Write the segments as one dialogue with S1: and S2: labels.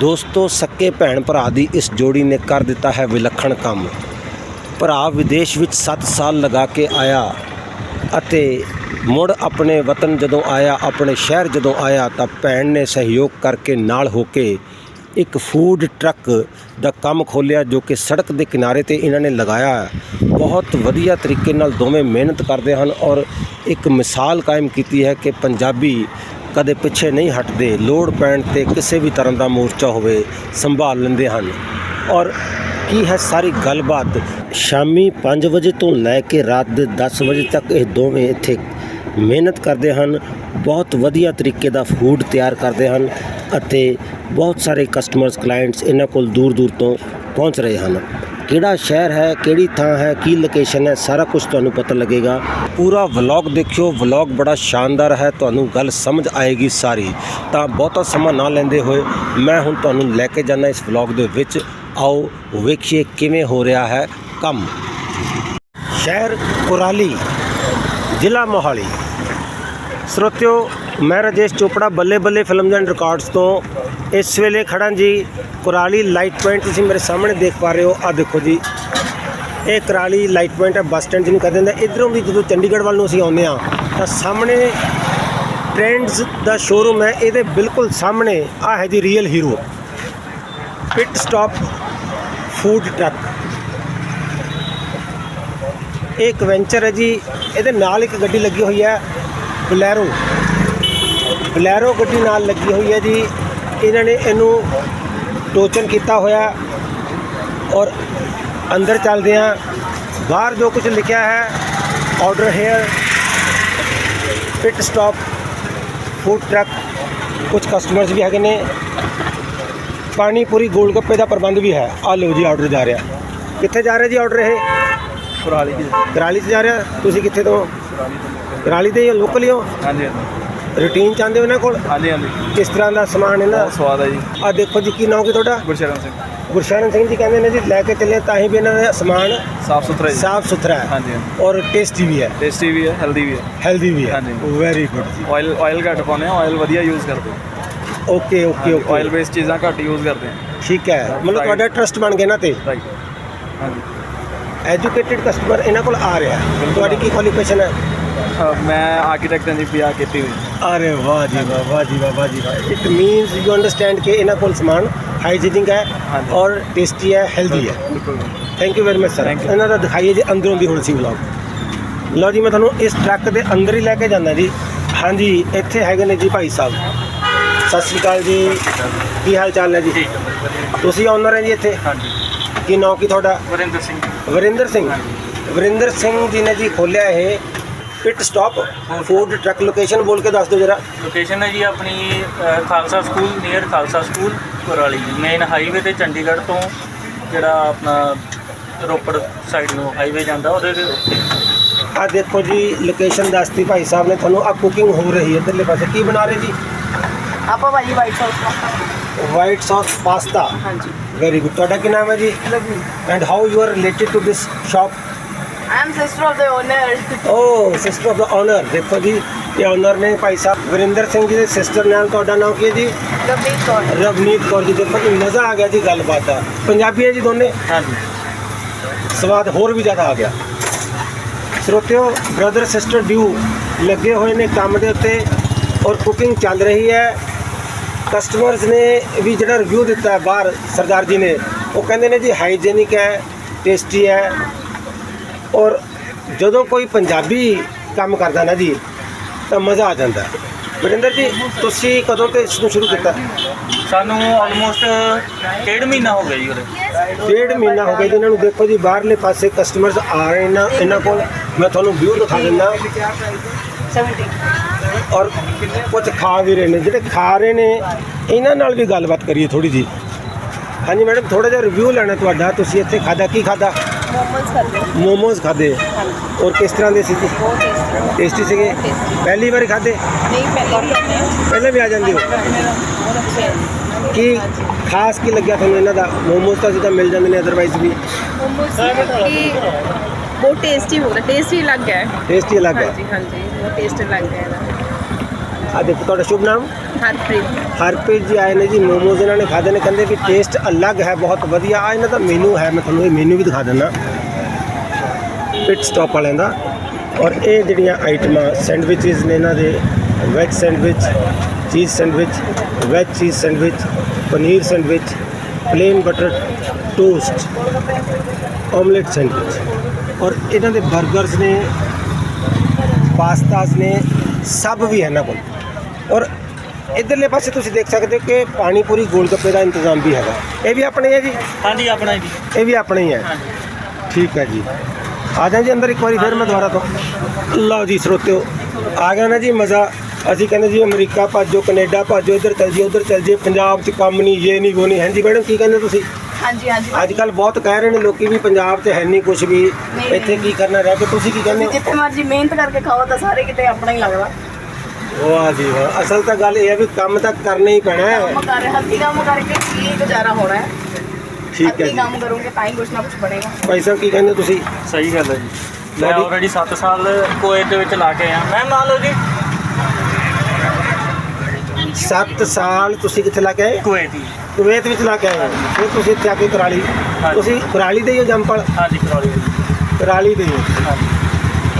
S1: ਦੋਸਤੋ, ਸੱਕੇ ਭੈਣ ਭਰਾ ਦੀ ਇਸ ਜੋੜੀ ਨੇ ਕਰ ਦਿੱਤਾ ਹੈ ਵਿਲੱਖਣ ਕੰਮ। ਭਰਾ ਵਿਦੇਸ਼ ਵਿੱਚ 7 ਸਾਲ ਲਗਾ ਕੇ ਆਇਆ ਅਤੇ ਮੁੜ ਆਪਣੇ ਵਤਨ ਜਦੋਂ ਆਇਆ, ਆਪਣੇ ਸ਼ਹਿਰ ਜਦੋਂ ਆਇਆ ਤਾਂ ਭੈਣ ਨੇ ਸਹਿਯੋਗ ਕਰਕੇ ਨਾਲ ਹੋ ਕੇ ਇੱਕ ਫੂਡ ਟਰੱਕ ਦਾ ਕੰਮ ਖੋਲ੍ਹਿਆ ਜੋ ਕਿ ਸੜਕ ਦੇ ਕਿਨਾਰੇ ਤੇ ਇਹਨਾਂ ਨੇ ਲਗਾਇਆ। ਬਹੁਤ ਵਧੀਆ ਤਰੀਕੇ ਨਾਲ ਦੋਵੇਂ ਮਿਹਨਤ ਕਰਦੇ ਹਨ ਔਰ ਇੱਕ ਮਿਸਾਲ ਕਾਇਮ ਕੀਤੀ ਹੈ ਕਿ ਪੰਜਾਬੀ ਕਦੇ ਪਿੱਛੇ ਨਹੀਂ ਹਟਦੇ। ਲੋੜ ਪੈਣ ਤੇ ਕਿਸੇ ਵੀ ਤਰ੍ਹਾਂ ਦਾ ਮੋਰਚਾ ਹੋਵੇ, ਸੰਭਾਲ ਲੈਂਦੇ ਹਨ। ਔਰ ਕੀ ਹੈ ਸਾਰੀ ਗੱਲਬਾਤ? ਸ਼ਾਮੀ 5 ਵਜੇ ਤੋਂ ਲੈ ਕੇ ਰਾਤ ਦੇ 10 ਵਜੇ ਤੱਕ ਇਹ ਦੋਵੇਂ ਇੱਥੇ ਮਿਹਨਤ ਕਰਦੇ ਹਨ, ਬਹੁਤ ਵਧੀਆ ਤਰੀਕੇ ਦਾ ਫੂਡ ਤਿਆਰ ਕਰਦੇ ਹਨ ਅਤੇ ਬਹੁਤ ਸਾਰੇ ਕਸਟਮਰਸ ਕਲਾਇੰਟਸ ਇਹਨਾਂ ਕੋਲ ਦੂਰ ਦੂਰ ਤੋਂ ਪਹੁੰਚ ਰਹੇ ਹਨ। ਕਿਹੜਾ ਸ਼ਹਿਰ ਹੈ, ਕਿਹੜੀ ਥਾਂ ਹੈ, ਕੀ ਲੋਕੇਸ਼ਨ ਹੈ, ਸਾਰਾ ਕੁਝ ਤੁਹਾਨੂੰ ਪਤਾ ਲੱਗੇਗਾ। ਪੂਰਾ ਵਲੌਗ ਦੇਖਿਓ ਵਲੌਗ ਬੜਾ ਸ਼ਾਨਦਾਰ ਹੈ, ਤੁਹਾਨੂੰ ਗੱਲ ਸਮਝ ਆਏਗੀ ਸਾਰੀ। ਤਾਂ ਬਹੁਤਾ ਸਮਾਂ ਨਾ ਲੈਂਦੇ ਹੋਏ ਮੈਂ ਹੁਣ ਤੁਹਾਨੂੰ ਲੈ ਕੇ ਜਾਣਾ ਇਸ ਵਲੌਗ ਦੇ ਵਿੱਚ। ਆਓ, ਵੇਖੀਏ ਕਿਵੇਂ ਹੋ ਰਿਹਾ ਹੈ ਕੰਮ। ਸ਼ਹਿਰ ਕੁਰਾਲੀ, ਜ਼ਿਲ੍ਹਾ ਮੋਹਾਲੀ। ਸਰੋਤਿਓ ਮੈਂ ਰਾਜੇਸ਼ ਚੋਪੜਾ, ਬੱਲੇ ਬੱਲੇ ਫਿਲਮਜ਼ ਐਂਡ ਰਿਕਾਰਡਸ ਤੋਂ। ਇਸ ਵੇਲੇ ਖੜਾ ਜੀ, ਕੁਰਾਲੀ ਲਾਈਟ ਪੁਆਇੰਟ, ਤੁਸੀਂ ਮੇਰੇ ਸਾਹਮਣੇ ਦੇਖ ਪਾ ਰਹੇ ਹੋ। ਆ ਦੇਖੋ ਜੀ, ਇਹ ਕੁਰਾਲੀ ਲਾਈਟ ਪੁਆਇੰਟ ਹੈ, ਬੱਸ ਸਟੈਂਡ ਜਿਹਨੂੰ ਕਹਿੰਦੇ ਨੇ ਇਧਰੋਂ ਵੀ ਜਦੋਂ ਚੰਡੀਗੜ੍ਹ ਵੱਲ ਨੂੰ ਅਸੀਂ ਆਉਂਦੇ ਆ ਤਾਂ ਸਾਹਮਣੇ ਟ੍ਰੈਂਡਸ ਦਾ ਸ਼ੋਰੂਮ ਹੈ। ਇਹਦੇ ਬਿਲਕੁਲ ਸਾਹਮਣੇ ਆ ਹੈ ਜੀ real hero pit stop food truck ਇਹ ਇੱਕ ਵੈਂਚਰ ਹੈ ਜੀ। ਇਹਦੇ ਨਾਲ ਇੱਕ ਗੱਡੀ ਲੱਗੀ ਹੋਈ ਹੈ, ਬਲੈਰੋ। ਬਲੈਰੋ ਗੱਡੀ ਨਾਲ ਲੱਗੀ ਹੋਈ ਹੈ ਜੀ। ਇਹਨਾਂ ਨੇ ਇਹਨੂੰ ਟੋਚਨ ਕੀਤਾ ਹੋਇਆ ਔਰ ਅੰਦਰ ਚੱਲਦੇ ਆ ਬਾਹਰ ਜੋ ਕੁਝ ਲਿਖਿਆ ਹੈ order here pit stop food truck ਕੁਝ ਕਸਟਮਰਸ ਵੀ ਹੈਗੇ ਨੇ। ਪਾਣੀ ਪੂਰੀ ਗੋਲ ਗੱਪੇ ਦਾ ਪ੍ਰਬੰਧ ਵੀ ਹੈ। ਆ ਲਓ ਜੀ ਆਰਡਰ ਜਾ ਰਿਹਾ। ਕਿੱਥੇ ਜਾ ਰਿਹਾ ਜੀ ਆਰਡਰ ਇਹ?
S2: ਕੁਰਾਲੀ ਕੀ
S1: ਕਰਾਲੀ 'ਚ ਜਾ ਰਿਹਾ। ਤੁਸੀਂ ਕਿੱਥੇ ਤੋਂ? ਕਰਾਲੀ ਦੇ ਲੋਕਲ ਹੀ ਹੋ
S2: ਹਾਂਜੀ।
S1: ਰੂਟੀਨ ਚਾਹੁੰਦੇ ਹੋ ਇਹਨਾਂ ਕੋਲ?
S2: ਹਾਂਜੀ ਹਾਂਜੀ।
S1: ਕਿਸ ਤਰ੍ਹਾਂ ਦਾ ਸਮਾਨ ਇਹਨਾਂ
S2: ਬਹੁਤ ਸਵਾਦ ਹੈ ਜੀ।
S1: ਆ ਦੇਖੋ ਜੀ ਕੀ ਨਾਮ ਕੀ ਤੁਹਾਡਾ?
S2: ਗੁਰਸ਼ਰਨ ਸਿੰਘ।
S1: ਗੁਰਸ਼ਰਨ ਸਿੰਘ ਜੀ ਕਹਿੰਦੇ ਨੇ ਜੀ ਲੈ ਕੇ ਚੱਲੇ ਤਾਂ ਹੀ ਵੀ ਇਹਨਾਂ ਦਾ ਸਮਾਨ
S2: ਸਾਫ਼ ਸੁਥਰਾ ਜੀ।
S1: ਸਾਫ਼ ਸੁਥਰਾ ਹੈ।
S2: ਹਾਂਜੀ ਹਾਂਜੀ।
S1: ਔਰ ਟੇਸਟੀ ਵੀ ਹੈ।
S2: ਟੇਸਟੀ ਵੀ ਹੈ ਹੈਲਦੀ ਵੀ ਹੈ।
S1: ਹੈਲਦੀ ਵੀ ਹੈ।
S2: ਹਾਂਜੀ।
S1: ਵੈਰੀ ਗੁੱਡ ਜੀ।
S2: ਆਇਲ ਆਇਲ ਘੱਟ ਪਾਉਂਦੇ ਆ ਆਇਲ ਵਧੀਆ ਯੂਜ਼ ਕਰਦੇ
S1: okay okay
S2: oil
S1: okay
S2: based ਚੀਜ਼ਾਂ ਘੱਟ ਯੂਜ਼ ਕਰਦੇ ਆ
S1: ਠੀਕ ਹੈ। ਮਤਲਬ. ਤੁਹਾਡਾ ਟਰਸਟ ਬਣ ਗਿਆ ਨਾ ਤੇ?
S2: ਰਾਈਟ ਹਾਂਜੀ।
S1: ਐਜੂਕੇਟਿਡ ਕਸਟਮਰ ਇਹਨਾਂ ਕੋਲ ਆ ਰਿਹਾ। ਹੈ। ਤੁਹਾਡੀ ਕੀ ਕੁਆਲੀਫਿਕੇਸ਼ਨ ਹੈ?
S2: ਮੈਂ ਆਰਕੀਟੈਕਟ ਹਾਂ ਜੀ ਪਿਆ ਕੀਤੀ ਹੋਈ।
S1: ਅਰੇ ਵਾਹ ਜੀ ਵਾਹ ਵਾਹ ਜੀ ਵਾਹ ਵਾਹ ਜੀ ਵਾਹ। ਇਟ ਮੀਨਸ ਯੂ ਅੰਡਰਸਟੈਂਡ ਕਿ ਇਹਨਾਂ ਕੋਲ ਸਮਾਨ ਹਾਈਜੀਨਿਕ ਹੈ
S2: ਹਾਂਜੀ।
S1: ਔਰ ਟੇਸਟੀ ਹੈ ਹੈਲਦੀ ਹੈ।
S2: ਬਿਲਕੁਲ
S1: thank you very much sir
S2: Thank you.
S1: ਇਹਨਾਂ ਦਾ ਦਿਖਾਈਏ ਜੀ ਅੰਦਰੋਂ ਦੀ ਹੁਣ ਸੀ ਵਲੌਗ ਲਓ ਜੀ ਮੈਂ ਤੁਹਾਨੂੰ ਇਸ ਟਰੱਕ ਦੇ ਅੰਦਰ ਹੀ ਲੈ ਕੇ ਜਾਂਦਾ ਜੀ। ਹਾਂਜੀ ਇੱਥੇ ਹੈਗੇ ਨੇ ਜੀ ਭਾਈ ਸਾਹਿਬ। ਸਤਿ ਸ਼੍ਰੀ ਅਕਾਲ ਜੀ। ਕੀ ਹਾਲ ਚਾਲ ਹੈ ਜੀ? ਤੁਸੀਂ ਓਨਰ ਹੈ ਜੀ ਇੱਥੇ?
S2: ਹਾਂਜੀ।
S1: ਕੀ ਨਾਮ ਕੀ ਤੁਹਾਡਾ?
S2: ਵਰਿੰਦਰ ਸਿੰਘ।
S1: ਵਰਿੰਦਰ ਸਿੰਘ। ਵਰਿੰਦਰ ਸਿੰਘ ਜੀ ਨੇ ਜੀ ਖੋਲਿਆ ਇਹ। Pit stop food truck location ਬੋਲ ਕੇ ਦੱਸ ਦਿਓ ਜਰਾ।
S3: ਲੋਕੇਸ਼ਨ ਹੈ ਜੀ ਆਪਣੀ ਅ, Khalsa school near Khalsa school Kurali main highway ਤੇ ਚੰਡੀਗੜ੍ਹ ਤੋਂ ਜਿਹੜਾ ਆਪਣਾ ਰੋਪੜ ਸਾਈਡ ਨੂੰ ਹਾਈਵੇ ਜਾਂਦਾ ਉਹਦੇ ਦੇ ਉੱਤੇ
S1: ਆ ਦੇਖੋ ਜੀ ਲੋਕੇਸ਼ਨ ਦੱਸਤੀ ਭਾਈ ਸਾਹਿਬ ਨੇ ਤੁਹਾਨੂੰ ਆ ਕੁਕਿੰਗ ਹੋ ਰਹੀ ਹੈ ਇੱਧਰਲੇ ਪਾਸੇ। ਕੀ ਬਣਾ ਰਹੇ ਜੀ?
S4: ਆਪਾਂ ਭਾਜੀ white sauce
S1: white sauce pasta
S4: ਹਾਂਜੀ।
S1: ਵੈਰੀ ਗੁੱਡ ਤੁਹਾਡਾ ਕੀ ਨਾਮ ਹੈ ਜੀ?
S4: Lovely
S1: and how you are related to this shop
S4: I am sister of the owner
S1: oh sister of the owner ਦੇਖੋ ਜੀ ਇਹ ਓਨਰ ਨੇ ਭਾਈ ਸਾਹਿਬ ਵਰਿੰਦਰ ਸਿੰਘ ਜੀ ਦੇ ਸਿਸਟਰ ਨਾਲ ਤੁਹਾਡਾ ਨਾਮ ਕੀ ਹੈ ਜੀ?
S4: ਲਵਲੀ ਕੌਰ।
S1: ਰਵਨੀਤ ਕੌਰ ਜੀ ਦੇਖੋ ਜੀ ਮਜ਼ਾ ਆ ਗਿਆ ਜੀ ਗੱਲਬਾਤ ਦਾ। ਪੰਜਾਬੀ ਹੈ ਜੀ ਦੋਨੇ?
S3: ਹਾਂਜੀ।
S1: ਸਵਾਦ ਹੋਰ ਵੀ ਜ਼ਿਆਦਾ ਆ ਗਿਆ। ਸਰੋਤਿਓ ਬ੍ਰਦਰ ਸਿਸਟਰ ਡਿਊ ਲੱਗੇ ਹੋਏ ਨੇ ਕੰਮ ਦੇ ਉੱਤੇ ਔਰ ਕੁਕਿੰਗ ਚੱਲ ਰਹੀ ਹੈ। ਕਸਟਮਰਸ ਨੇ ਵੀ ਜਿਹੜਾ ਰਿਵਿਊ ਦਿੱਤਾ ਹੈ ਬਾਹਰ ਸਰਦਾਰ ਜੀ ਨੇ ਉਹ ਕਹਿੰਦੇ ਨੇ ਜੀ ਹਾਈਜੀਨਿਕ ਹੈ ਟੇਸਟੀ ਹੈ। ਔਰ ਜਦੋਂ ਕੋਈ ਪੰਜਾਬੀ ਕੰਮ ਕਰਦਾ ਨਾ ਜੀ ਤਾਂ ਮਜ਼ਾ ਆ ਜਾਂਦਾ। ਵਰਿੰਦਰ ਜੀ ਤੁਸੀਂ ਕਦੋਂ ਤੇ ਇਸ ਨੂੰ ਸ਼ੁਰੂ ਕੀਤਾ?
S3: ਸਾਨੂੰ ਆਲਮੋਸਟ ਡੇਢ ਮਹੀਨਾ ਹੋ ਗਿਆ ਜੀ ਉਰੇ।
S1: ਡੇਢ ਮਹੀਨਾ ਹੋ ਗਿਆ ਜੀ ਇਹਨਾਂ ਨੂੰ ਦੇਖੋ ਜੀ ਬਾਹਰਲੇ ਪਾਸੇ ਕਸਟਮਰਸ ਆ ਰਹੇ ਨੇ ਇਹਨਾਂ ਕੋਲ। ਮੈਂ ਤੁਹਾਨੂੰ ਵਿਊ ਦਿਖਾ ਦਿੰਦਾ।
S4: 70
S1: ਔਰ ਕੁਝ ਖਾ ਵੀ ਰਹੇ ਨੇ ਜਿਹੜੇ ਖਾ ਰਹੇ ਨੇ ਇਹਨਾਂ ਨਾਲ ਵੀ ਗੱਲਬਾਤ ਕਰੀਏ ਥੋੜੀ ਜੀ ਹਾਂਜੀ ਮੈਡਮ ਥੋੜਾ ਜਿਹਾ ਰਿਵਿਊ ਲੈਣਾ ਤੁਹਾਡਾ ਤੁਸੀਂ ਇੱਥੇ ਖਾਦਾ ਕੀ ਖਾਦਾ
S4: ਮੋਮੋਸ ਕਰਦੇ
S1: ਮੋਮੋਜ਼ ਖਾਦੇ
S4: ਹਾਂਜੀ
S1: ਔਰ ਕਿਸ ਤਰ੍ਹਾਂ ਦੇ ਸੀ
S4: ਬਹੁਤ ਟੇਸਟੀ
S1: ਟੇਸਟੀ ਸੀਗੇ
S4: Tasty।
S1: ਪਹਿਲੀ ਵਾਰੀ ਖਾਦੇ
S4: ਨਹੀਂ ਪਹਿਲੇ ਵੀ ਆਨੇ
S1: ਪਹਿਲਾਂ ਵੀ ਆ ਜਾਂਦੇ ਹੋ
S4: ਬਹੁਤ ਅੱਛੇ ਹੈ
S1: ਕੀ ਖਾਸ ਕੀ ਲੱਗਿਆ ਤੁਹਾਨੂੰ ਇਹਨਾਂ ਦਾ ਮੋਮੋਜ਼ ਤਾਂ ਜਿੱਦਾਂ ਮਿਲ ਜਾਂਦੇ ਨੇ ਅਦਰਵਾਈਜ਼ ਵੀ
S5: मोमोज की बहुत टेस्टी होता है टेस्टी लग गया है
S1: ਟੇਸਟੀ ਅਲੱਗ
S5: हाँ
S1: ਹੈ
S5: जी हाँ जी बहुत टेस्टी लग गया है
S1: ਆ ਦੇਖੋ ਤੁਹਾਡਾ ਸ਼ੁਭ ਨਾਮ
S5: ਹਰਪ੍ਰੀਤ।
S1: ਹਰਪ੍ਰੀਤ ਜੀ ਆਏ ਨੇ ਜੀ, ਮੋਮੋਜ਼ ਇਹਨਾਂ ਨੇ ਖਾਦੇ ਨੇ, ਕਹਿੰਦੇ ਵੀ ਟੇਸਟ ਅਲੱਗ ਹੈ, ਬਹੁਤ ਵਧੀਆ। ਆ ਇਹਨਾਂ ਦਾ ਮੈਨੂ ਹੈ, ਮੈਂ ਤੁਹਾਨੂੰ ਇਹ ਮੈਨੂ ਵੀ ਦਿਖਾ ਦਿੰਦਾ। ਪਿਟ ਸਟਾਪ ਵਾਲਿਆਂ ਦਾ। ਔਰ ਇਹ ਜਿਹੜੀਆਂ ਆਈਟਮਾਂ ਸੈਂਡਵਿਚਸ ਨੇ ਇਹਨਾਂ ਦੇ veg sandwich cheese sandwich veg cheese sandwich paneer sandwich plain butter toast omelette sandwich ਔਰ ਇਹਨਾਂ ਦੇ 버ਗਰਸ ਨੇ ਪਾਸਤਾਸ ਨੇ, ਸਭ ਵੀ ਹੈ ਇਹਨਾਂ ਕੋਲ। ਔਰ ਇਧਰਲੇ ਪਾਸੇ ਤੁਸੀਂ ਦੇਖ ਸਕਦੇ ਹੋ ਕਿ ਪਾਣੀ ਪੂਰੀ ਗੋਲ ਗੱਪੇ ਦਾ ਇੰਤਜ਼ਾਮ ਵੀ ਹੈਗਾ। ਇਹ ਵੀ ਆਪਣੇ ਹੈ ਜੀ?
S3: ਹਾਂਜੀ ਆਪਣਾ ਜੀ।
S1: ਇਹ ਵੀ ਆਪਣੇ ਹੀ ਹੈ।
S3: ਹਾਂਜੀ।
S1: ਠੀਕ ਹੈ ਜੀ। ਆ ਜਾਓ ਜੀ ਅੰਦਰ ਇੱਕ ਵਾਰੀ ਫਿਰ ਮੈਂ ਦੁਬਾਰਾ ਤੋਂ। ਲਓ ਜੀ ਸਰੋਤਿਓ ਆ ਗਿਆ ਨਾ ਜੀ ਮਜ਼ਾ। ਅਸੀਂ ਕਹਿੰਦੇ ਜੀ ਅਮਰੀਕਾ ਭਾਜੋ ਕੈਨੇਡਾ ਭਾਜੋ ਇੱਧਰ ਚੱਲ ਜੀ ਉੱਧਰ ਚੱਲ ਜੀ ਪੰਜਾਬ 'ਚ ਕੰਮ ਨਹੀਂ ਇਹ ਨਹੀਂ ਉਹ ਨਹੀਂ। ਹਾਂਜੀ ਮੈਡਮ ਕੀ ਕਹਿੰਦੇ ਤੁਸੀਂ?
S5: ਹਾਂਜੀ ਹਾਂਜੀ।
S1: ਅੱਜ ਕੱਲ ਬਹੁਤ ਕਹਿ ਰਹੇ ਨੇ ਲੋਕੀ ਵੀ ਪੰਜਾਬ 'ਚ ਹੈ ਨਹੀਂ ਕੁਝ ਵੀ। ਇੱਥੇ ਕੀ ਕਰਨਾ ਰਹਿ ਕੇ ਤੁਸੀਂ ਕੀ ਕਹਿੰਦੇ ਹੋ?
S5: ਜਿੱਥੇ ਮਰਜ਼ੀ ਮਿਹਨਤ ਕਰਕੇ ਖਾਓ ਤਾਂ ਸਾਰੇ ਕਿਤੇ ਆਪਣਾ ਹੀ ਲੱਗਦਾ।
S1: ਵਾਹ ਜੀ ਵਾਹ। ਅਸਲ ਤਾਂ ਗੱਲ ਇਹ ਹੈ ਵੀ ਕੰਮ ਤਾਂ ਕਰਨਾ ਹੀ ਪੈਣਾ ਹੈ।
S5: ਕੰਮ ਕਰ ਹੱਥੀ ਕੰਮ ਕਰਕੇ ਕੀ ਗੁਜ਼ਾਰਾ ਹੋਣਾ ਹੈ?
S1: ਠੀਕ ਹੈ
S5: ਹੱਥੀਂ
S1: ਜੀ।
S5: ਕੰਮ ਕਰੋਗੇ ਤਾਂ ਹੀ ਕੁਛ ਨਾ ਕੁਛ ਬਣੇਗਾ।
S1: ਭਾਈ ਸਾਹਿਬ ਕੀ ਕਹਿੰਦੇ ਤੁਸੀਂ?
S3: ਸਹੀ ਗੱਲ ਹੈ ਜੀ। ਮੈਂ
S1: ਤੁਹਾਡੀ-
S3: ਆਲਰੇਡੀ 7 ਸਾਲ ਕੋਏ ਦੇ ਵਿੱਚ ਲਾ ਕੇ ਆਇਆ। ਮੈਂ ਮੰਨ ਲਓ ਜੀ।
S1: 7 ਸਾਲ ਤੁਸੀਂ ਕਿੱਥੇ ਲਾ ਕੇ ਆਏ?
S3: ਕੋਏ ਦੀ।
S1: ਕੁਵੈਤ ਵਿੱਚ ਲਾ ਕੇ ਆਏ ਹੋ। ਫਿਰ ਤੁਸੀਂ ਇੱਥੇ ਆ ਕੇ ਕਰਾਲੀ।
S3: ਹਾਂਜੀ।
S1: ਤੁਸੀਂ ਕਰਾਲੀ ਦੇ ਹੀ ਹੋ ਜੰਪਲ
S3: ਹਾਂਜੀ ਕਰੌਲੀ ਦੀ।
S1: ਕਰਾਲੀ ਦੇ ਹੀ ਹੋ।
S3: ਹਾਂਜੀ।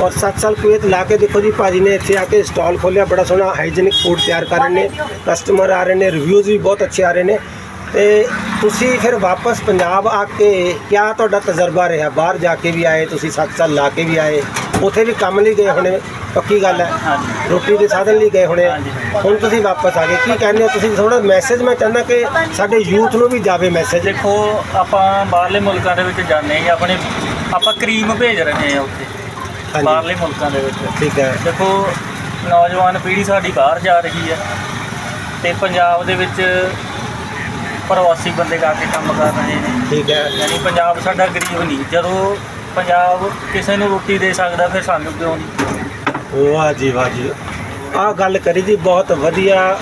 S1: ਔਰ 7 ਸਾਲ ਕੁਵੈਤ ਲਾ ਕੇ ਦੇਖੋ ਜੀ ਭਾਜੀ ਨੇ ਇੱਥੇ ਆ ਕੇ ਸਟਾਲ ਖੋਲਿਆ ਬੜਾ ਸੋਹਣਾ ਹਾਈਜੀਨਿਕ ਫੂਡ ਤਿਆਰ ਕਰ ਰਹੇ ਨੇ ਕਸਟਮਰ ਆ ਰਹੇ ਨੇ ਰਿਵਿਊਜ਼ ਵੀ ਬਹੁਤ ਅੱਛੇ ਆ ਰਹੇ ਨੇ। ਤੇ ਤੁਸੀਂ ਫਿਰ ਵਾਪਸ ਪੰਜਾਬ ਆ ਕੇ ਕਿਆ ਤੁਹਾਡਾ ਤਜਰਬਾ ਰਿਹਾ? ਬਾਹਰ ਜਾ ਕੇ ਵੀ ਆਏ ਤੁਸੀਂ 7 ਸਾਲ ਲਾ ਕੇ ਵੀ ਆਏ ਉੱਥੇ ਵੀ ਕੰਮ ਲਈ ਗਏ ਹੋਣੇ ਪੱਕੀ ਗੱਲ ਹੈ? ਰੋਟੀ ਦੇ ਸਾਧਨ ਲਈ ਗਏ ਹੋਣੇ। ਹੁਣ ਤੁਸੀਂ ਵਾਪਸ ਆ ਗਏ ਕੀ ਕਹਿੰਦੇ ਹੋ? ਤੁਸੀਂ ਥੋੜਾ ਮੈਸੇਜ ਮੈਂ ਚਾਹੁੰਦਾ ਕਿ ਸਾਡੇ ਯੂਥ ਨੂੰ ਵੀ ਜਾਵੇ ਮੈਸੇਜ
S3: ਦੇਖੋ ਆਪਾਂ ਬਾਹਰਲੇ ਮੁਲਕਾਂ ਦੇ ਵਿੱਚ ਜਾਂਦੇ ਹਾਂ ਆਪਣੇ ਆਪਾਂ ਕਰੀਮ ਭੇਜ ਰਹੇ ਹਾਂ ਉੱਥੇ।
S1: ਹਾਂਜੀ।
S3: ਬਾਹਰਲੇ ਮੁਲਕਾਂ ਦੇ ਵਿੱਚ।
S1: ਠੀਕ ਹੈ।
S3: ਦੇਖੋ ਨੌਜਵਾਨ ਪੀੜ੍ਹੀ ਸਾਡੀ ਬਾਹਰ ਜਾ ਰਹੀ ਹੈ ਤੇ ਪੰਜਾਬ ਦੇ ਵਿੱਚ ਪ੍ਰਵਾਸੀ ਬੰਦੇ ਜਾ ਕੇ ਕੰਮ ਕਰ ਰਹੇ ਨੇ।
S1: ਠੀਕ ਹੈ।
S3: ਯਾਨੀ ਪੰਜਾਬ ਸਾਡਾ ਗਰੀਬ ਨਹੀਂ। ਜਦੋਂ ਪੰਜਾਬ ਕਿਸੇ ਨੂੰ ਰੋਟੀ ਦੇ ਸਕਦਾ ਫਿਰ ਸਾਨੂੰ ਕਿਉਂ ਨਹੀਂ?
S1: ਵਾਹ ਜੀ ਵਾਹ ਜੀ। ਆਹ ਗੱਲ ਕਰੀ ਜੀ ਬਹੁਤ ਵਧੀਆ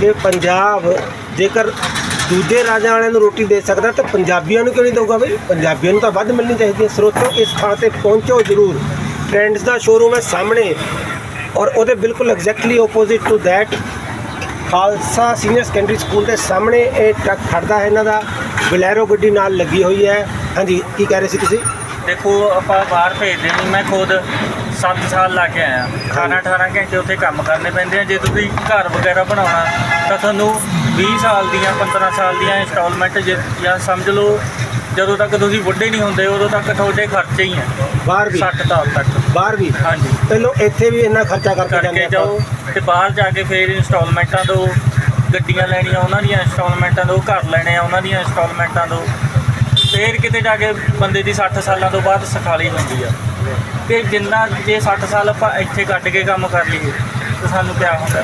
S1: ਕਿ ਪੰਜਾਬ ਜੇਕਰ ਦੂਜੇ ਰਾਜਾਂ ਵਾਲਿਆਂ ਨੂੰ ਰੋਟੀ ਦੇ ਸਕਦਾ ਤਾਂ ਪੰਜਾਬੀਆਂ ਨੂੰ ਕਿਉਂ ਨਹੀਂ ਦਊਗਾ ਬਈ? ਪੰਜਾਬੀਆਂ ਨੂੰ ਤਾਂ ਵੱਧ ਮਿਲਣੀ ਚਾਹੀਦੀ ਹੈ। ਸਰੋਤੋ ਇਸ ਥਾਂ ਤੇ ਪਹੁੰਚੋ ਜ਼ਰੂਰ। ਟ੍ਰੈਂਡਸ ਦਾ ਸ਼ੋਰੂਮ ਹੈ ਸਾਹਮਣੇ। ਔਰ ਉਹਦੇ ਬਿਲਕੁਲ exactly opposite to that Khalsa senior secondary school ਦੇ ਸਾਹਮਣੇ ਇਹ ਟਰੱਕ ਖੜਦਾ ਹੈ। ਇਹਨਾਂ ਦਾ ਬਲੈਰੋ ਗੱਡੀ ਨਾਲ ਲੱਗੀ ਹੋਈ ਹੈ। ਹਾਂਜੀ ਕੀ ਕਹਿ ਰਹੇ ਸੀ ਤੁਸੀਂ?
S3: ਦੇਖੋ ਆਪਾਂ ਬਾਹਰ ਭੇਜਦੇ ਨਹੀਂ। ਮੈਂ ਖੁਦ 7 ਸਾਲ ਲਾ ਕੇ ਆਇਆ। 18 18 ਘੰਟੇ ਉੱਥੇ ਕੰਮ ਕਰਨੇ ਪੈਂਦੇ ਆ। ਜੇ ਤੁਸੀਂ ਘਰ ਵਗੈਰਾ ਬਣਾਉਣਾ ਤਾਂ ਤੁਹਾਨੂੰ 20 ਸਾਲ ਦੀਆਂ 15 ਸਾਲ ਦੀਆਂ ਇੰਸਟਾਲਮੈਂਟ ਜਾਂ ਸਮਝ ਲਓ ਜਦੋਂ ਤੱਕ ਤੁਸੀਂ ਵੱਡੇ ਨਹੀਂ ਹੁੰਦੇ ਉਦੋਂ ਤੱਕ ਤੁਹਾਡੇ ਖਰਚੇ ਹੀ ਆ।
S1: ਬਾਹਰ ਵੀ?
S3: 60 ਸਾਲ ਤੱਕ।
S1: ਬਾਹਰ ਵੀ?
S3: ਹਾਂਜੀ।
S1: ਪਹਿਲਾਂ ਇੱਥੇ ਵੀ ਇੰਨਾ ਖਰਚਾ ਕਰਕੇ ਜਾਂਦੇ
S3: ਕਰਕੇ। ਜਾਓ ਤੇ ਬਾਹਰ ਜਾ ਕੇ ਫਿਰ ਇੰਸਟਾਲਮੈਂਟਾਂ ਦੋ ਗੱਡੀਆਂ ਲੈਣੀਆਂ ਉਹਨਾਂ ਦੀਆਂ ਇੰਸਟਾਲਮੈਂਟਾਂ ਦੋ ਘਰ ਲੈਣੇ ਆ ਉਹਨਾਂ ਦੀਆਂ ਇੰਸਟਾਲਮੈਂਟਾਂ ਦੋ। ਫਿਰ ਕਿਤੇ ਜਾ ਕੇ ਬੰਦੇ ਦੀ 60 ਸਾਲਾਂ ਤੋਂ ਬਾਅਦ ਸਖਾਲੀ ਹੁੰਦੀ ਆ। ਤੇ ਜਿੰਨਾ ਜੇ 60 ਸਾਲ ਆਪਾਂ ਇੱਥੇ ਕੱਢ ਕੇ ਕੰਮ ਕਰ ਲਈਏ ਤਾਂ ਸਾਨੂੰ ਕਿਆ ਹੁੰਦਾ?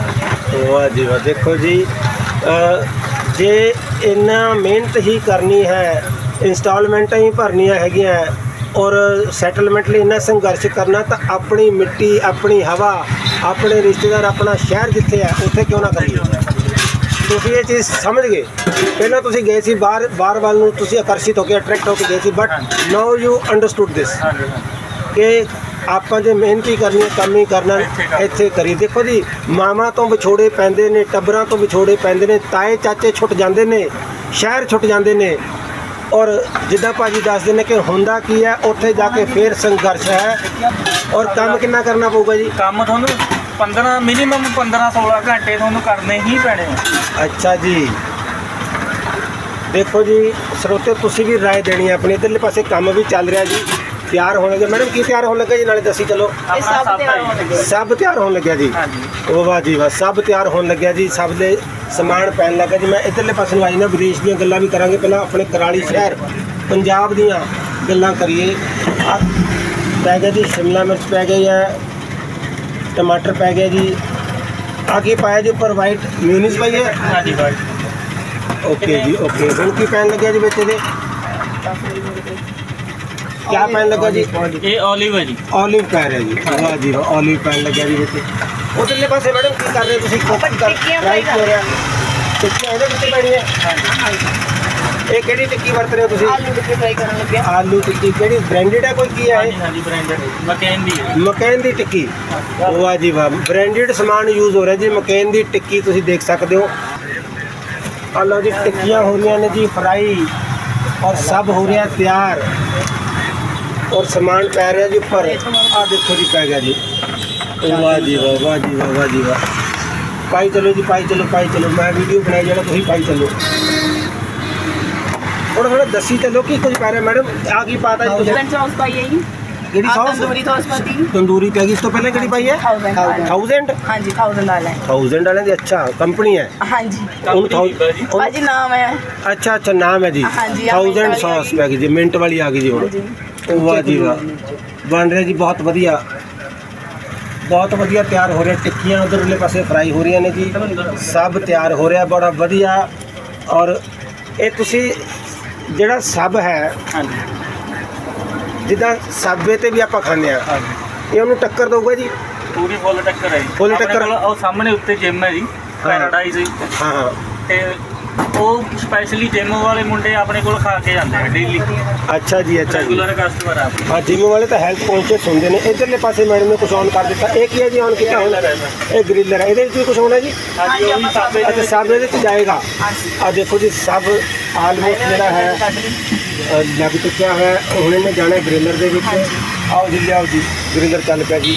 S1: ਵਾਹ ਜੀ ਵਾਹ ਦੇਖੋ ਜੀ ਜੇ ਇੰਨਾ ਮਿਹਨਤ ਹੀ ਕਰਨੀ ਹੈ ਇੰਸਟਾਲਮੈਂਟਾਂ ਹੀ ਭਰਨੀਆਂ ਹੈਗੀਆਂ ਔਰ ਸੈਟਲਮੈਂਟ ਲਈ ਇੰਨਾ ਸੰਘਰਸ਼ ਕਰਨਾ ਤਾਂ ਆਪਣੀ ਮਿੱਟੀ ਆਪਣੀ ਹਵਾ ਆਪਣੇ ਰਿਸ਼ਤੇਦਾਰ ਆਪਣਾ ਸ਼ਹਿਰ ਜਿੱਥੇ ਹੈ ਉੱਥੇ ਕਿਉਂ ਨਾ ਕਰੀਏ? ਤੁਸੀਂ ਇਹ ਚੀਜ਼ ਸਮਝ ਗਏ। ਪਹਿਲਾਂ ਤੁਸੀਂ ਗਏ ਸੀ ਬਾਹਰ ਬਾਹਰ ਵੱਲ ਨੂੰ ਤੁਸੀਂ ਆਕਰਸ਼ਿਤ ਹੋ ਕੇ ਅਟਰੈਕਟ ਹੋ ਕੇ ਗਏ ਸੀ but now you
S3: understood this
S1: ਕਿ ਆਪਾਂ ਜੇ ਮਿਹਨਤ ਹੀ ਕਰਨੀ ਹੈ ਕੰਮ ਹੀ ਕਰਨਾ
S3: ਇੱਥੇ ਕਰ।
S1: ਇੱਥੇ ਕਰੀ ਦੇਖੋ ਜੀ ਮਾਵਾਂ ਤੋਂ ਵਿਛੋੜੇ ਪੈਂਦੇ ਨੇ ਟੱਬਰਾਂ ਤੋਂ ਵਿਛੋੜੇ ਪੈਂਦੇ ਨੇ ਤਾਏ ਚਾਚੇ ਛੁੱਟ ਜਾਂਦੇ ਨੇ ਸ਼ਹਿਰ ਛੁੱਟ ਜਾਂਦੇ ਨੇ ਔਰ ਜਿੱਦਾਂ ਭਾਜੀ ਦੱਸਦੇ ਨੇ ਕਿ ਹੁੰਦਾ ਕੀ ਹੈ ਉੱਥੇ ਜਾ ਕੇ ਫੇਰ ਸੰਘਰਸ਼ ਹੈ ਔਰ ਕੰਮ ਕਿੰਨਾ ਕਰਨਾ ਪਊਗਾ ਜੀ
S3: ਕੰਮ ਤੁਹਾਨੂੰ 15 ਮਿਨੀਮਮ 15 16 ਘੰਟੇ ਤੁਹਾਨੂੰ ਕਰਨੇ ਹੀ ਪੈਣੇ ਆ
S1: ਅੱਛਾ ਜੀ ਦੇਖੋ ਜੀ ਸਰੋਤੇ ਤੁਸੀਂ ਵੀ رائے ਦੇਣੀ ਹੈ ਆਪਣੀ ਇਧਰਲੇ ਪਾਸੇ ਕੰਮ ਵੀ ਚੱਲ ਰਿਹਾ ਜੀ ਤਿਆਰ ਹੋਣ ਲੱਗੇ। ਮੈਡਮ ਕੀ ਤਿਆਰ ਹੋਣ ਲੱਗਾ ਜੀ? ਨਾਲੇ ਦੱਸੀ ਚਲੋ।
S5: ਇਹ ਸਭ ਤਿਆਰ ਹੋਣ ਲੱਗੇ।
S1: ਸਭ ਤਿਆਰ ਹੋਣ ਲੱਗਿਆ ਜੀ?
S3: ਹਾਂਜੀ।
S1: ਉਹ ਵਾਹ ਜੀ ਵਾਹ ਸਭ ਤਿਆਰ ਹੋਣ ਲੱਗਿਆ ਜੀ। ਸਭ ਦੇ ਸਮਾਨ ਪੈਣ ਲੱਗਾ ਜੀ। ਮੈਂ ਇਧਰਲੇ ਪਾਸੇ ਨੂੰ ਆਈ ਨਾ ਵਿਦੇਸ਼ ਦੀਆਂ ਗੱਲਾਂ ਵੀ ਕਰਾਂਗੇ। ਪਹਿਲਾਂ ਆਪਣੇ ਕਰਾਲੀ ਸ਼ਹਿਰ ਪੰਜਾਬ ਦੀਆਂ ਗੱਲਾਂ ਕਰੀਏ। ਪੈ ਗਿਆ ਜੀ ਸ਼ਿਮਲਾ ਮਿਰਚ ਪੈ ਗਈ ਹੈ ਟਮਾਟਰ ਪੈ ਗਿਆ ਜੀ। ਆ ਕੀ ਪਾਇਆ ਜੀ ਉੱਪਰ? ਵਾਈਟ ਮਿਊਨੀਸ ਪਾਈ ਹੈ?
S3: ਹਾਂਜੀ ਬਾਈ
S1: ਓਕੇ ਜੀ ਓਕੇ। ਹੁਣ ਕੀ ਪੈਣ ਲੱਗਿਆ ਜੀ ਵਿੱਚ ਇਹਦੇ? ਕਿਆ ਪੈਣ ਲੱਗਾ ਜੀ?
S3: ਇਹ olive ਹੈ ਜੀ।
S1: Olive ਪੈ ਰਿਹਾ ਜੀ। ਵਾਹ ਜੀ olive ਪੈਣ ਲੱਗਿਆ ਜੀ ਵਿੱਚ। ਉਧਰਲੇ ਪਾਸੇ ਮੈਡਮ ਕੀ ਕਰ ਰਹੇ ਤੁਸੀਂ? ਕੋਕ ਕਰ
S5: ਟਿੱਕੀਆਂ
S1: ਫਰਾਈ
S5: fry ਕਰ
S1: ਹੋ ਰਿਹਾ। ਟਿੱਕੀਆਂ ਇਹਦੇ ਵਿੱਚ ਪੈਣੀ ਹੈ ਇਹ ਕਿਹੜੀ ਟਿੱਕੀ ਵਰਤ ਰਹੇ ਹੋ ਤੁਸੀਂ?
S5: ਆਲੂ ਟਿੱਕੀ ਫਰਾਈ ਕਰਨ ਲੱਗਿਆ।
S1: ਆਲੂ ਟਿੱਕੀ ਕਿਹੜੀ? ਬ੍ਰਾਂਡਡ ਹੈ ਕੋਈ? ਕੀ ਹੈ
S3: ਹਾਂਜੀ
S1: ਇਹ
S3: ਹਾਂਜੀ ਬ੍ਰਾਂਡਡ ਮਕੈਨ ਦੀ ਹੈ।
S1: ਮਕੈਨ ਦੀ ਟਿੱਕੀ। ਵਾਹ ਜੀ ਵਾਹ। ਬ੍ਰਾਂਡਡ ਸਮਾਨ ਯੂਜ਼ ਹੋ ਰਿਹਾ ਜੀ। ਮਕੈਨ ਦੀ ਟਿੱਕੀ ਤੁਸੀਂ ਦੇਖ ਸਕਦੇ ਹੋ। ਆਹ ਲਓ ਜੀ ਟਿੱਕੀਆਂ ਹੋ ਰਹੀਆਂ ਨੇ ਜੀ ਫਰਾਈ ਔਰ ਸਭ ਹੋ ਰਿਹਾ ਤਿਆਰ। ਔਰ ਸਮਾਨ ਪੈ ਰਿਹਾ ਜੀ ਉੱਪਰ। ਆ ਦੇਖੋ ਜੀ ਪੈ ਗਿਆ ਜੀ। ਵਾਹ ਜੀ ਵਾਹ ਵਾਹ ਜੀ ਵਾਹ ਵਾਹ ਜੀ ਵਾਹ। ਪਾਈ ਚਲੋ ਜੀ ਪਾਈ ਚਲੋ ਪਾਈ ਚਲੋ। ਮੈਂ ਵੀਡੀਓ ਬਣਾਈ ਜਾਣਾ ਤੁਸੀਂ ਪਾਈ ਚਲੋ। ਥੋੜਾ ਥੋੜਾ ਦੱਸੀ ਚੱਲੋ ਕੀ ਕੁਝ ਪੈ ਰਿਹਾ ਮੈਡਮ ਆ ਕੀ ਪਾਤਾ ਜੀ ਤੁਸੀਂ?
S5: ਸੌਸ ਪਾਈ ਹੈ ਜੀ।
S1: ਕਿਹੜੀ
S5: ਆਹ
S1: ਸੌਸ
S5: ਤੰਦੂਰੀ ਸੌਸ ਪਾਤੀ।
S1: ਤੰਦੂਰੀ ਪੈ ਗਈ ਇਸ ਤੋਂ ਪਹਿਲਾਂ ਕਿਹੜੀ ਪਾਈ ਹੈ?
S5: Thousand।
S1: 1000
S5: ਹਾਂਜੀ 1000 ਵਾਲਾ ਹੈ।
S1: 1000 ਵਾਲਿਆਂ ਦੀ ਅੱਛਾ ਕੰਪਨੀ ਹੈ।
S5: ਹਾਂਜੀ। ਭਾਜੀ ਨਾਮ ਹੈ।
S1: ਅੱਛਾ ਅੱਛਾ ਨਾਮ ਹੈ ਜੀ।
S5: ਹਾਂਜੀ, ਆਹ ਮਿੰਟ
S1: 1000
S5: ਵਾਲੀ
S1: ਸੌਸ। ਪੈ ਗਈ ਜੀ ਮਿੰਟ ਵਾਲੀ ਆ ਗਈ ਜੀ ਹੁਣ।
S5: ਹਾਂਜੀ।
S1: ਵਾਹ ਜੀ ਵਾਹ ਬਣ ਰਿਹਾ ਜੀ ਬਹੁਤ ਵਧੀਆ। ਬਹੁਤ ਵਧੀਆ ਤਿਆਰ ਹੋ ਰਿਹਾ। ਟਿੱਕੀਆਂ ਉਧਰਲੇ ਪਾਸੇ ਫਰਾਈ ਹੋ ਰਹੀਆਂ ਨੇ ਜੀ। ਸਭ ਤਿਆਰ ਹੋ ਰਿਹਾ ਬੜਾ ਵਧੀਆ। ਔਰ ਇਹ ਤੁਸੀਂ ਜਿਹੜਾ ਸਬ ਹੈ ਜਿੱਦਾਂ ਸਾਬੇ ਤੇ ਵੀ ਆਪਾਂ ਖਾਂਦੇ ਆ ਇਹ ਉਹਨੂੰ ਟੱਕਰ ਦਊਗਾ ਜੀ?
S3: ਪੂਰੀ ਫੁੱਲ ਟੱਕਰ ਹੈ ਜੀ। ਆਪਣੇ
S1: ਟੱਕਰ।
S3: ਉਹ ਸਾਹਮਣੇ ਉੱਤੇ ਜਿਮ ਹੈ ਜੀ ਪੈਰਾਡਾਈਜ਼
S1: ਹਾਂ ਹਾਂ।
S3: ਤੇ ਉਹ ਸਪੈਸ਼ਲੀ ਜਿਮ ਵਾਲੇ ਮੁੰਡੇ ਆਪਣੇ ਕੋਲ ਖਾ ਕੇ ਜਾਂਦੇ ਆ ਡੇਲੀ
S1: ਅੱਛਾ ਜੀ ਅੱਛਾ ਜੀ।
S3: ਰੈਗੂਲਰ ਕਸਟਮਰ ਆ। ਆਪਣੇ।
S1: ਹਾਂ ਜਿਮ ਵਾਲੇ ਤਾਂ ਹੈਲਥ ਕੌਨਸ਼ੀਅਸ ਹੁੰਦੇ ਨੇ। ਇਧਰਲੇ ਪਾਸੇ ਮੈਡਮ ਨੇ ਕੁਝ ਔਨ ਕਰ ਦਿੱਤਾ। ਇਹ ਕੀ ਹੈ ਜੀ ਔਨ ਕੀਤਾ ਹੁਣ? ਇਹ ਗ੍ਰਿਲਰ ਹੈ। ਇਹਦੇ ਵਿੱਚ ਵੀ ਕੁਝ ਹੋਣਾ ਜੀ?
S3: ਹਾਂਜੀ ਉਹ ਵੀ ਸਾਬੇ
S1: ਅੱਛਾ ਸਭ ਇਹਦੇ ਚ ਜਾਏਗਾ। ਆ ਦੇਖੋ ਜੀ ਸਭ ਆਲਮੋਸਟ ਜਿਹੜਾ ਹੈ ਅ, ਲੱਗ ਚੁੱਕਿਆ ਹੈ। ਹੁਣ ਇਹਨੇ ਜਾਣਾ ਗ੍ਰਿਲਰ ਦੇ ਵਿੱਚ। ਆਓ ਜੀ ਲਿਆਓ ਜੀ। ਗ੍ਰਿਲਰ ਚੱਲ ਪਿਆ ਜੀ।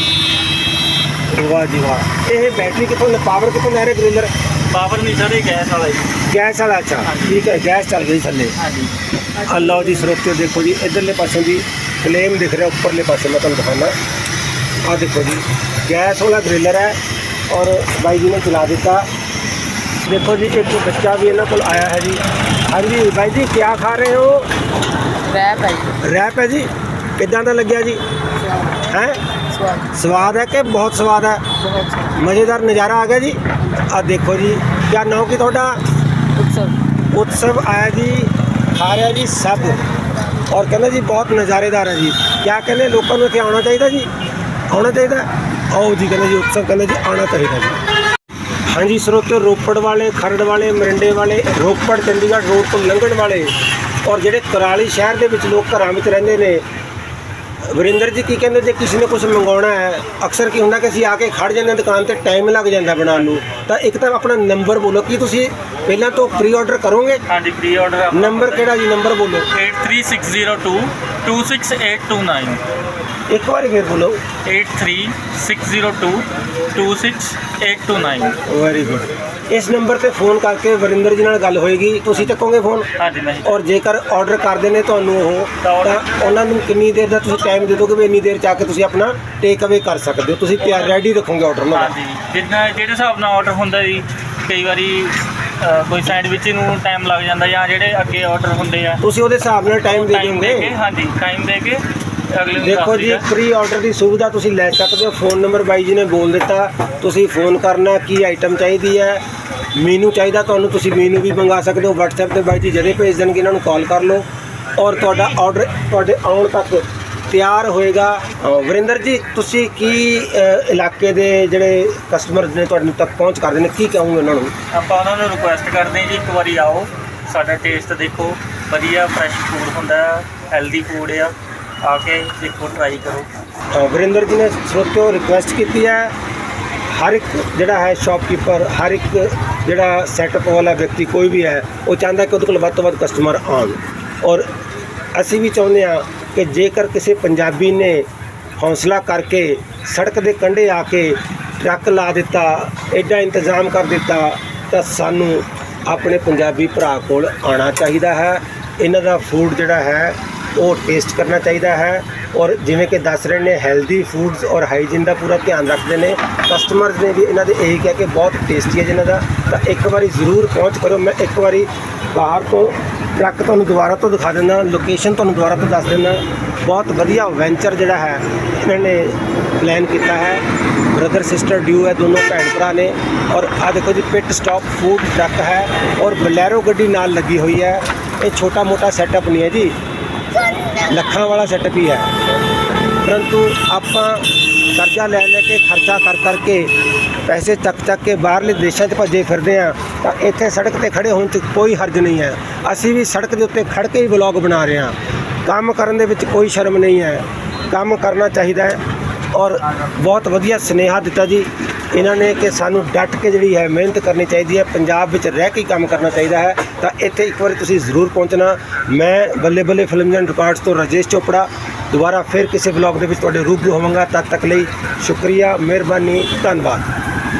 S1: ਵਾਹ ਜੀ ਵਾਹ। ਇਹ ਬੈਟਰੀ ਕਿੱਥੋਂ ਪਾਵਰ ਕਿੱਥੋਂ ਲੈ ਰਿਹਾ ਗ੍ਰਿਲਰ
S3: ਪਾਵਰ ਨਹੀਂ ਸਰ ਇਹ ਗੈਸ ਵਾਲਾ ਜੀ।
S1: ਗੈਸ ਵਾਲਾ ਅੱਛਾ। ਠੀਕ ਹੈ ਗੈਸ ਚੱਲ ਗਈ ਥੱਲੇ।
S3: ਹਾਂਜੀ।
S1: ਅੱਲਾਹ ਦੀ ਸਰੋਤੇ ਦੇਖੋ ਜੀ ਇਧਰਲੇ ਪਾਸੇ ਦੀ ਫਲੇਮ ਦਿਖ ਰਿਹਾ ਉੱਪਰਲੇ ਪਾਸੇ ਮੈਂ ਤੁਹਾਨੂੰ ਦਿਖਾਣਾ ਆ ਦੇਖੋ ਜੀ ਗੈਸ ਵਾਲਾ ਗ੍ਰਿਲਰ ਹੈ ਔਰ ਬਾਈ ਜੀ ਨੇ ਚਲਾ ਦਿੱਤਾ। ਦੇਖੋ ਜੀ ਇੱਕ ਬੱਚਾ ਵੀ ਇਹਨਾਂ ਕੋਲ ਆਇਆ ਹੈ ਜੀ। ਹਾਂਜੀ ਬਾਈ ਜੀ ਕੀ ਖਾ ਰਹੇ ਹੋ?
S5: ਰੈਪ ਹੈ ਜੀ।
S1: ਰੈਪ ਹੈ ਜੀ? ਕਿੱਦਾਂ ਦਾ ਲੱਗਿਆ ਜੀ? ਹੈ?
S5: ਸਵਾਦ।
S1: ਸਵਾਦ ਹੈ ਕਿ ਬਹੁਤ ਸਵਾਦ ਹੈ?
S5: ਬਹੁਤ
S1: ਮਜ਼ੇਦਾਰ ਨਜ਼ਾਰਾ ਆ ਗਿਆ ਜੀ। ਆ ਦੇਖੋ ਜੀ ਕਿਆ ਨਾਮ ਕੀ ਤੁਹਾਡਾ?
S5: ਉਤਸਵ।
S1: ਉਤਸਵ ਆਇਆ ਜੀ ਖਾ ਰਿਹਾ ਜੀ ਸਭ। ਔਰ ਕਹਿੰਦਾ ਜੀ ਬਹੁਤ ਨਜ਼ਾਰੇਦਾਰ ਹੈ ਜੀ। ਕਿਆ ਕਹਿੰਦੇ ਲੋਕਾਂ ਨੂੰ ਇੱਥੇ ਆਉਣਾ ਚਾਹੀਦਾ ਜੀ? ਆਉਣਾ ਚਾਹੀਦਾ? ਆਓ ਜੀ ਕਹਿੰਦੇ ਜੀ ਉਤਸਵ ਕਹਿੰਦੇ ਜੀ ਆਉਣਾ ਚਾਹੀਦਾ ਜੀ। ਹਾਂਜੀ ਸਰੋਤਿਓ ਰੋਪੜ ਵਾਲੇ ਖਰੜ ਵਾਲੇ ਮਰਿੰਡੇ ਵਾਲੇ ਰੋਪੜ ਚੰਡੀਗੜ੍ਹ ਰੋਡ ਤੋਂ ਲੰਘਣ ਵਾਲੇ। ਔਰ ਜਿਹੜੇ ਕੁਰਾਲੀ ਸ਼ਹਿਰ ਦੇ ਵਿੱਚ ਲੋਕ ਘਰਾਂ ਵਿੱਚ ਰਹਿੰਦੇ ਨੇ ਵਰਿੰਦਰ ਜੀ ਕੀ ਕਹਿੰਦੇ ਜੇ ਕਿਸੇ ਨੇ ਕੁਝ ਮੰਗਾਉਣਾ ਹੈ ਅਕਸਰ ਕੀ ਹੁੰਦਾ ਕਿ ਅਸੀਂ ਆ ਕੇ ਖੜ ਜਾਂਦੇ ਹਾਂ ਦੁਕਾਨ ਤੇ ਟਾਈਮ ਲੱਗ ਜਾਂਦਾ ਬਣਾਉਣ ਨੂੰ। ਤਾਂ ਇੱਕ ਤਾਂ ਆਪਣਾ ਨੰਬਰ ਬੋਲੋ ਕੀ ਤੁਸੀਂ ਪਹਿਲਾਂ ਤੋਂ ਪ੍ਰੀ ਆਰਡਰ ਕਰੋਗੇ?
S3: ਹਾਂਜੀ ਪ੍ਰੀ ਆਰਡਰ
S1: ਨੰਬਰ ਕਿਹੜਾ ਜੀ? ਨੰਬਰ ਬੋਲੋ।
S3: 83602 26829
S1: ਇੱਕ ਵਾਰੀ ਫੇਰ ਬੋਲੋ।
S3: 83602 26829
S1: ਵੈਰੀ ਗੁੱਡ ਇਸ ਨੰਬਰ ਤੇ ਫੋਨ ਕਰਕੇ ਵਰਿੰਦਰ ਜੀ ਨਾਲ ਗੱਲ ਹੋਏਗੀ। ਤੁਸੀਂ ਚੱਕੋਗੇ ਫੋਨ?
S3: ਹਾਂਜੀ ਮੈਂ
S1: ਔਰ ਜੇਕਰ ਆਰਡਰ ਕਰਦੇ ਨੇ ਤੁਹਾਨੂੰ ਉਹ
S3: ਤਾਂ
S1: ਉਹਨਾਂ ਨੂੰ ਕਿੰਨੀ ਦੇਰ ਦਾ ਤੁਸੀਂ ਟਾਈਮ ਦੇ ਦੋਗੇ ਵੀ ਇੰਨੀ ਦੇਰ ਚ ਕੇ ਤੁਸੀਂ ਆਪਣਾ ਟੇਕ ਅਵੇ ਕਰ ਸਕਦੇ ਹੋ? ਤੁਸੀਂ ਤਿਆਰ ਰੈਡੀ ਰੱਖੋਗੇ ਆਰਡਰ ਨਾਲ
S3: ਹਾਂਜੀ ਜਿੱਦਾਂ ਜਿਹੜੇ ਹਿਸਾਬ ਨਾਲ ਆਰਡਰ ਹੁੰਦਾ ਜੀ ਕਈ ਵਾਰੀ ਕੋਈ ਸੈਂਡਵਿਚ ਨੂੰ ਟਾਈਮ ਲੱਗ ਜਾਂਦਾ ਜਾਂ ਜਿਹੜੇ ਅੱਗੇ ਆਰਡਰ ਹੁੰਦੇ ਆ।
S1: ਤੁਸੀਂ ਉਹਦੇ ਹਿਸਾਬ ਨਾਲ ਟਾਈਮ ਦੇ ਦਿਓਗੇ।
S3: ਹਾਂਜੀ ਟਾਈਮ ਦੇ ਕੇ ਅਗਲੇ ਨੂੰ
S1: ਦੇਖੋ
S3: ਦੱਸ
S1: ਜੀ। ਪ੍ਰੀ ਆਰਡਰ ਦੀ ਸੁਵਿਧਾ ਤੁਸੀਂ ਲੈ ਸਕਦੇ ਹੋ। ਫੋਨ ਨੰਬਰ ਬਾਈ ਜੀ ਨੇ ਬੋਲ ਦਿੱਤਾ। ਤੁਸੀਂ ਫੋਨ ਕਰਨਾ ਕੀ ਆਈਟਮ ਚਾਹੀਦੀ ਹੈ ਮੀਨੂ ਚਾਹੀਦਾ ਤੁਹਾਨੂੰ ਤੁਸੀਂ ਮੀਨੂ ਵੀ ਮੰਗਾ ਸਕਦੇ ਹੋ। WhatsApp ਤੇ ਬਾਈ ਜੀ ਜਦੇ ਭੇਜ ਦੇਣਗੇ ਇਹਨਾਂ ਨੂੰ ਕਾਲ ਕਰ ਲਓ। ਔਰ ਤੁਹਾਡਾ ਆਰਡਰ ਤੁਹਾਡੇ ਆਉਣ ਤੱਕ ਤਿਆਰ ਹੋਏਗਾ। ਵਰਿੰਦਰ ਜੀ ਤੁਸੀਂ ਕੀ ਇਲਾਕੇ ਦੇ ਜਿਹੜੇ ਕਸਟਮਰਸ ਨੇ ਤੁਹਾਡੇ ਤੱਕ ਪਹੁੰਚ ਕਰਦੇ ਨੇ ਕੀ ਕਹੋਗੇ ਉਹਨਾਂ ਨੂੰ?
S3: ਆਪਾਂ ਉਹਨਾਂ ਨੂੰ ਰਿਕੁਐਸਟ ਕਰਦੇ ਹਾਂ ਜੀ ਇੱਕ ਵਾਰੀ ਆਓ ਸਾਡਾ ਟੇਸਟ ਦੇਖੋ। ਵਧੀਆ ਫਰੈਸ਼ ਫੂਡ ਹੁੰਦਾ ਹੈਲਦੀ ਫੂਡ ਆ। ਆ ਕੇ ਦੇਖੋ ਟਰਾਈ ਕਰੋ।
S1: ਅ, ਵਰਿੰਦਰ ਜੀ ਨੇ ਸਰੋਤਿਓ ਰਿਕੁਐਸਟ ਕੀਤੀ ਹੈ। ਹਰ ਇੱਕ ਜਿਹੜਾ ਹੈ ਸ਼ਾਪਕੀਪਰ ਹਰ ਇੱਕ ਜਿਹੜਾ ਸੈਟਅਪ ਵਾਲਾ ਵਿਅਕਤੀ ਕੋਈ ਵੀ ਹੈ ਉਹ ਚਾਹੁੰਦਾ ਕਿ ਉਹਦੇ ਕੋਲ ਵੱਧ ਤੋਂ ਵੱਧ ਕਸਟਮਰ ਆਉਣ। ਔਰ ਅਸੀਂ ਵੀ ਚਾਹੁੰਦੇ ਹਾਂ ਕਿ ਜੇਕਰ ਕਿਸੇ ਪੰਜਾਬੀ ਨੇ ਹੌਸਲਾ ਕਰਕੇ ਸੜਕ ਦੇ ਕੰਢੇ ਆ ਕੇ ਟਰੱਕ ਲਾ ਦਿੱਤਾ ਐਡਾ ਇੰਤਜ਼ਾਮ ਕਰ ਦਿੱਤਾ ਤਾਂ ਸਾਨੂੰ ਆਪਣੇ ਪੰਜਾਬੀ ਭਰਾ ਕੋਲ ਆਉਣਾ ਚਾਹੀਦਾ ਹੈ। ਇਹਨਾਂ ਦਾ ਫੂਡ ਜਿਹੜਾ ਹੈ ਉਹ ਟੇਸਟ ਕਰਨਾ ਚਾਹੀਦਾ ਹੈ। ਔਰ ਜਿਵੇਂ ਕਿ ਦੱਸ ਰਹੇ ਨੇ ਹੈਲਦੀ ਫੂਡਸ ਔਰ ਹਾਈਜੀਨ ਦਾ ਪੂਰਾ ਧਿਆਨ ਰੱਖਦੇ ਨੇ। ਕਸਟਮਰਸ ਨੇ ਵੀ ਇਹਨਾਂ ਦੇ ਇਹੀ ਕਿਹਾ ਕਿ ਬਹੁਤ ਟੇਸਟੀ ਹੈ ਜਿਹਨਾਂ ਦਾ। ਤਾਂ ਇੱਕ ਵਾਰੀ ਜ਼ਰੂਰ ਪਹੁੰਚ ਕਰੋ। ਮੈਂ ਇੱਕ ਵਾਰੀ ਬਾਹਰ ਤੋਂ ਟਰੱਕ ਤੁਹਾਨੂੰ ਦੁਬਾਰਾ ਤੋਂ ਦਿਖਾ ਦਿੰਦਾ ਲੋਕੇਸ਼ਨ ਤੁਹਾਨੂੰ ਦੁਬਾਰਾ ਤੋਂ ਦੱਸ ਦਿੰਦਾ। ਬਹੁਤ ਵਧੀਆ ਵੈਂਚਰ ਜਿਹੜਾ ਹੈ, ਇਹਨਾਂ ਨੇ ਪਲਾਨ ਕੀਤਾ ਹੈ। ਬ੍ਰਦਰ ਸਿਸਟਰ ਡਿਊ ਹੈ, ਦੋਨੋਂ ਭੈਣ ਭਰਾ ਨੇ। ਔਰ ਆ ਦੇਖੋ ਜੀ ਪਿਟ ਸਟਾਪ ਫੂਡ ਟਰੱਕ ਹੈ। ਔਰ ਬਲੈਰੋ ਗੱਡੀ ਨਾਲ ਲੱਗੀ ਹੋਈ ਹੈ। ਇਹ ਛੋਟਾ ਮੋਟਾ ਸੈਟਅਪ ਨਹੀਂ ਹੈ ਜੀ। ਲੱਖਾਂ ਵਾਲਾ ਸੈਟਅਪ ਹੀ ਹੈ। ਪਰੰਤੂ ਆਪਾਂ ਕਰਜ਼ਾ ਲੈ ਲੈ ਕੇ ਖਰਚਾ ਕਰ ਕਰਕੇ ਪੈਸੇ ਚੱਕ ਚੱਕ ਕੇ ਬਾਹਰਲੇ ਦੇਸ਼ਾਂ 'ਚ ਭੱਜੇ ਫਿਰਦੇ ਆ ਤਾਂ ਇੱਥੇ ਸੜਕ ਤੇ ਖੜੇ ਹੋਣ 'ਚ ਕੋਈ ਹਰਜ ਨਹੀਂ ਹੈ। ਅਸੀਂ ਵੀ ਸੜਕ ਦੇ ਉੱਤੇ ਖੜ ਕੇ ਹੀ ਵਲੌਗ ਬਣਾ ਰਹੇ ਹਾਂ। ਕੰਮ ਕਰਨ ਦੇ ਵਿੱਚ ਕੋਈ ਸ਼ਰਮ ਨਹੀਂ ਹੈ। ਕੰਮ ਕਰਨਾ ਚਾਹੀਦਾ ਹੈ ਔਰ ਬਹੁਤ ਵਧੀਆ ਸੁਨੇਹਾ ਦਿੱਤਾ ਜੀ। ਇਹਨਾਂ ਨੇ ਕਿ ਸਾਨੂੰ ਡਟ ਕੇ ਜਿਹੜੀ ਹੈ ਮਿਹਨਤ ਕਰਨੀ ਚਾਹੀਦੀ ਹੈ, ਪੰਜਾਬ ਵਿੱਚ ਰਹਿ ਕੇ ਕੰਮ ਕਰਨਾ ਚਾਹੀਦਾ ਹੈ, ਤਾਂ ਇੱਥੇ ਇੱਕ ਵਾਰੀ ਤੁਸੀਂ ਜ਼ਰੂਰ ਪਹੁੰਚਣਾ। ਮੈਂ ਬੱਲੇ ਬੱਲੇ ਫਿਲਮ ਐਂਡ ਰਿਕਾਰਡਸ ਤੋਂ ਰਾਜੇਸ਼ ਚੋਪੜਾ, ਦੁਬਾਰਾ ਫਿਰ ਕਿਸੇ ਵਲੌਗ ਦੇ ਵਿੱਚ ਤੁਹਾਡੇ ਰੂਬਰੂ ਹੋਵਾਂਗਾ। ਤਦ ਤੱਕ ਲਈ ਸ਼ੁਕਰੀਆ, ਮਿਹਰਬਾਨੀ, ਧੰਨਵਾਦ।